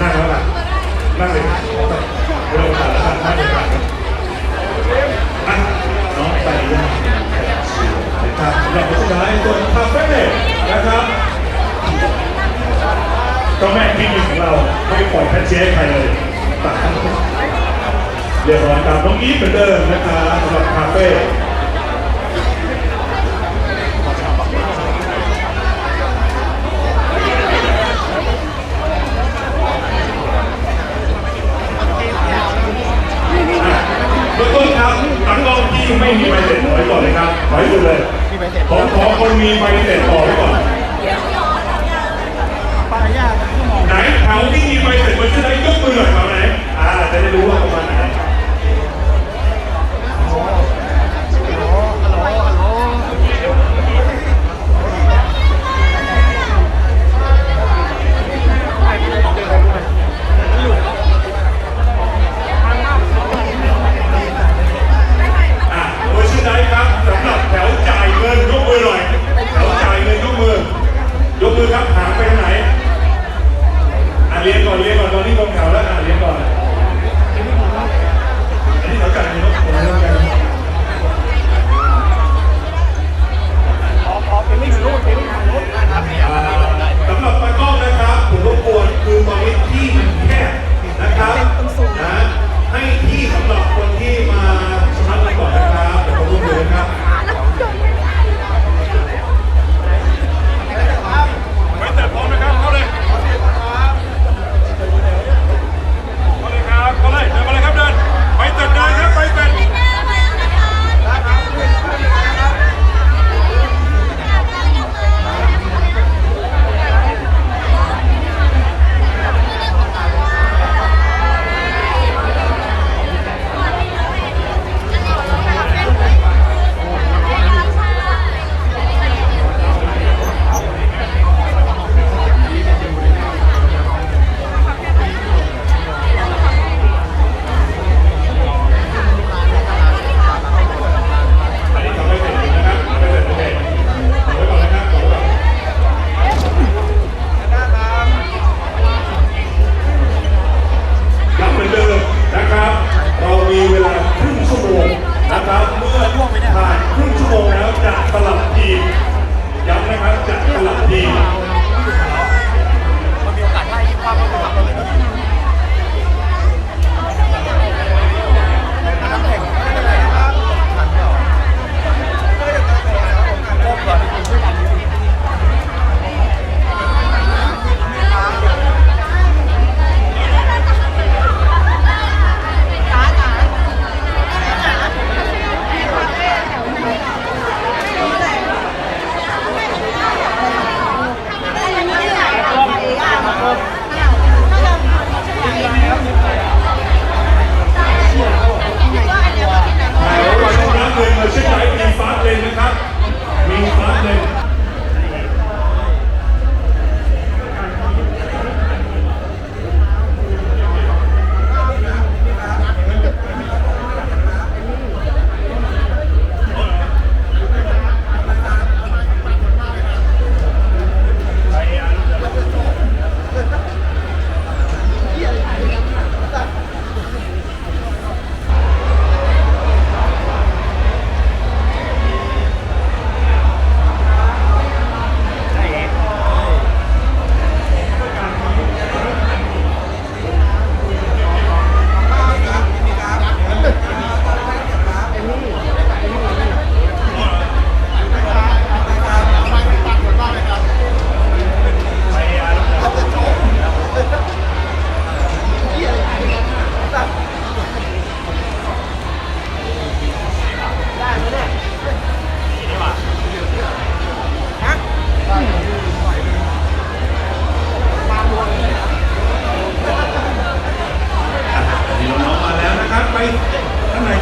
นั่งแล้วล่ะนั่งเลยเร็วผ่านแล้วกันนั่งเลยครับอะน้องไปย่างนะครับสำหรับเวอร์ชันไดส่วนคาเฟ่นะครับก็แม่ที่มีของเราไม่ปล่อยแคทเชียใครเลยตัดเรียบร้อยตามน้องอีฟเหมือนเดิมนะครับสำหรับคาเฟ่ นครับตั้งกล้องที่ไม่มีใบเสร็จถอยก่อนเลยครับถอยสุดเลยมีใบเสร็จขอขอคนมีใบเสร็จต่อไว้ก่อนปลายากชั่วโมงไหนแถวที่มีใบเสร็จมันจะได้ยกมือหน่อยแถวไหนอ่าจะได้รู้ว่าประมาณไหน ตัวนี้ลงแถวแล้วอะเดี๋ยวก่อน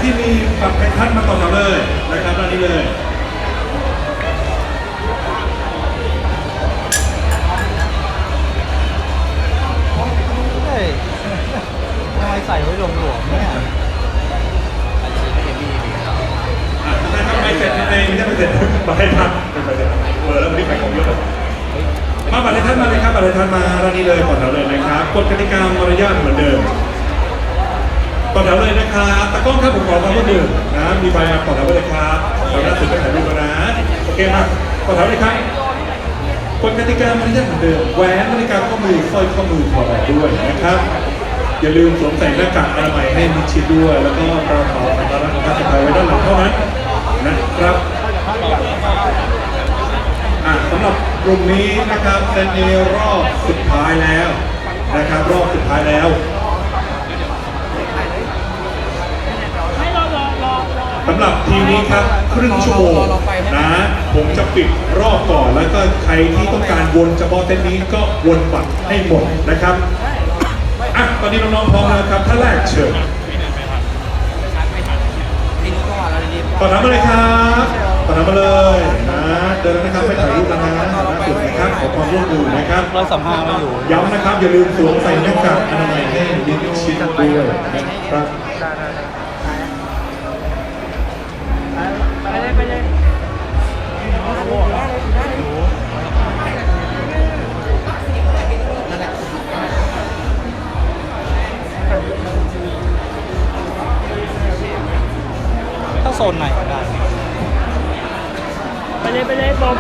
ที่มีบัตรไททันมาต่อแถวเลยนะครับด้านนี้เลยเฮ้ยทำไมใส่ไว้หลวมๆเนี่ยอาชีพเอบีครับแต่ถ้ไปเสร็จเองไม่ใช่ไปเสร็จบัตรไททันเป็นไปเสร็จเออแล้ววันไปของเยอะเลยมาบัตรไททันมาเลยครับบัตรไททันมาร้านนี้เลยต่อแถวเลยนะครับกฎกติกามารยาทเหมือนเดิม ก่อแถวเลยนะครับตากล้องครับผมขอความร่วมมือนะมีใบมาก่อแถวเลยครับแถวหน้าสุดก็ถ่ายรูปนะโอเคมาก่อแถวเลยครับกฎกติกามารยาทเหมือนเดิมแหวนนาฬิกาข้อมือสร้อยข้อมือถอด้วยนะครับอย่าลืมสวมใส่หน้ากากอนามัยให้มิดชิดด้วย แล้วก็กระเป๋าสัมภาระนะครับสะพายไว้ด้านหลังเท่านั้นนะครับสำหรับกลุ่มนี้นะครับเป็นในรอบสุดท้ายแล้วนะครับ รอบสุดท้ายแล้ว สำหรับทีมนี้ครับครึ่งชั่วโมงนะ ผมจะปิดรอบก่อนแล้วก็ใครที่ต้องการวนเฉพาะเต้นนี้ก็วนบัตรให้หมดนะครับอะตอนนี้น้องๆพร้อมแล้วครับท่านแรกเชิญทีนี้ก็ว่าเราดีต่อน้ำมาเลยครับต่อน้ำมาเลยนะเดินนะครับไปถ่ายรูปแล้วนะล่าสุดนะครับขอความร่วมมือนะครับเราสัมภาษณ์มาอยู่ย้ำนะครับอย่าลืมสวมใส่หน้ากากอนามัยให้มิดชิดด้วยนะครับ โซนไหนก็ได้ ไปเลยไปเลยบอม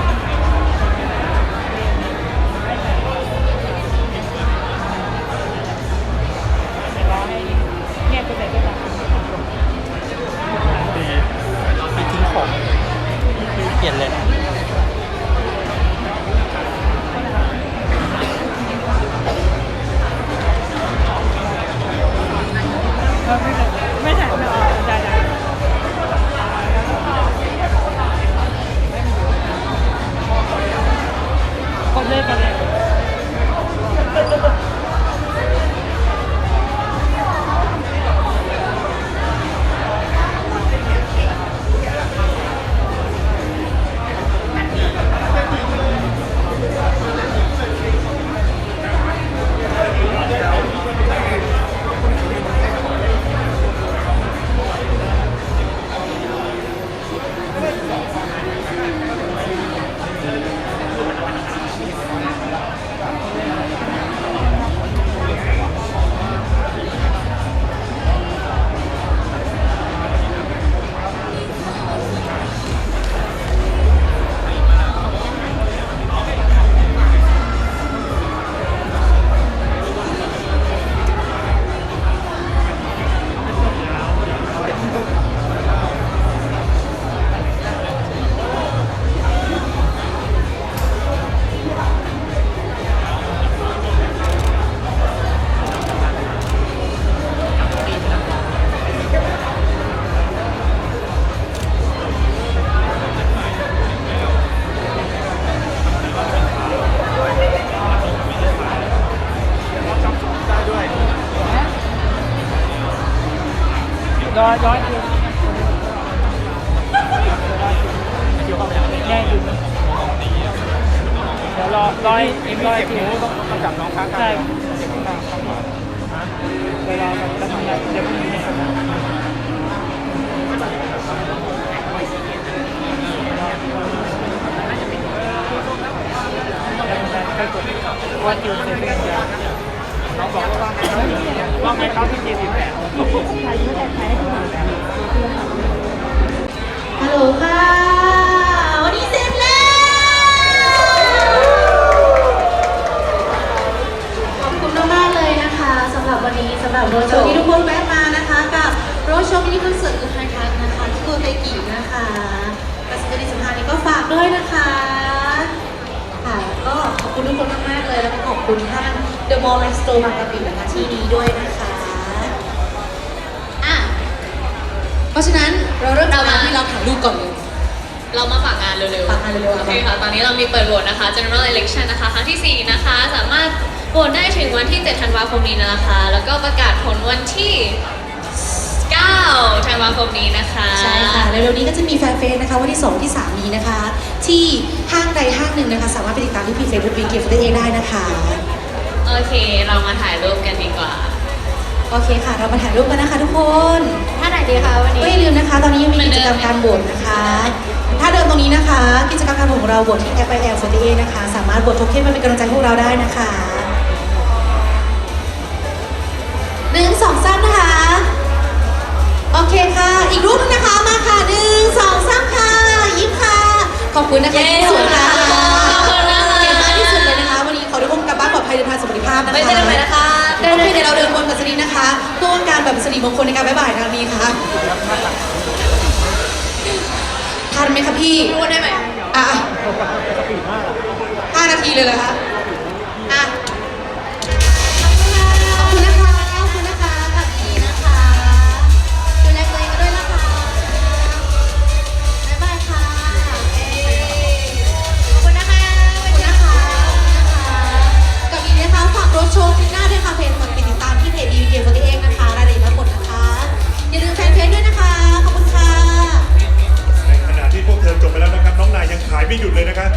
ยวรอรอยเอ็มรอยผิวต้องต้องจับน้องค้างใช่เวลาจะทำงานเดี๋ยวพรุ่งนี้วันอยู่เซเว่นน้องบอกว่าว่าไงเขาที่จีนแปด ฮัลโหลค่ะ หรับวันนี้สำหรับโรถโชว์ที่ทุกคนแวะมานะคะกับโรถโชว์ที่คอนเสิร์ตคือไฮทักนะคะที่ตัวเตกินะคะกระทรวงการสัมพันธ์นี้ก็ฝากด้วยนะคะค่ะก็ขอบคุณทุกคนมากๆเลยแล้วก็ขอบคุณท่าน The Mall Life Store บางกะปินะคะที่นี้ด้วยนะคะอะเพราะฉะนั้นเราเริ่มจากการที่เราถ่ายรูปก่อนเลย เรามาฝากงานเร็วๆฝากงานเร็วๆโอเคค่ะ ตอนนี้เรามีเปิดโหวตนะคะ general election นะคะ ครั้งที่ 4 นะคะ สามารถโหวตได้ถึงวันที่ 7 ธันวาคมนี้นะคะ แล้วก็ประกาศผลวันที่ 9 ธันวาคมนี้นะคะใช่ค่ะเร็วๆนี้ก็จะมีแฟนเฟสนะคะวันที่ 2 ที่ 3 นี้นะคะ ที่ห้างใดห้างหนึ่งนะคะ สามารถไปติดตามที่เพจเฟซบุ๊กบีเกฟได้เองได้นะคะ โอเค เรามาถ่ายรูปกันดีกว่า โอเคค่ะ เรามาถ่ายรูปกันนะคะทุกคนท่าไหนดีคะวันนี้ก็อย่าลืมนะคะ ตอนนี้ยังมีกิจกรรมการโหวตนะคะ ถ้าท่าเดิมตรงนี้นะคะ กิจกรรมการของเราบทที่แอปไอแอล48นะคะ สามารถบทโทเค็นมาเป็นกำลังใจให้พวกเราได้นะคะ โอเคค่ะ อีกรูปหนึงนะคะ มาค่ะหนึ่งสองสามค่ะ ยิ้มค่ะ ขอบคุณนะคะเย้ที่สวยค่ะขอบคุณนะคะเก่งมากที่สุดเลยนะคะ วันนี้ขอทุกคนกลับบ้านปลอดภัยเดินทางสวัสดิภาพนะคะไว้เจอกันใหม่นะคะ โอเคเดี๋ยวเราเดินบนกับสนีนะคะเพื่อว่าการแบบสนีมงคลในการบ๊ายบายทางนี้ค่ะทันไหมคะพี่พูดได้ไหมอะห้านาทีเลยเหรอคะายไม่หยุดเลยนะครับ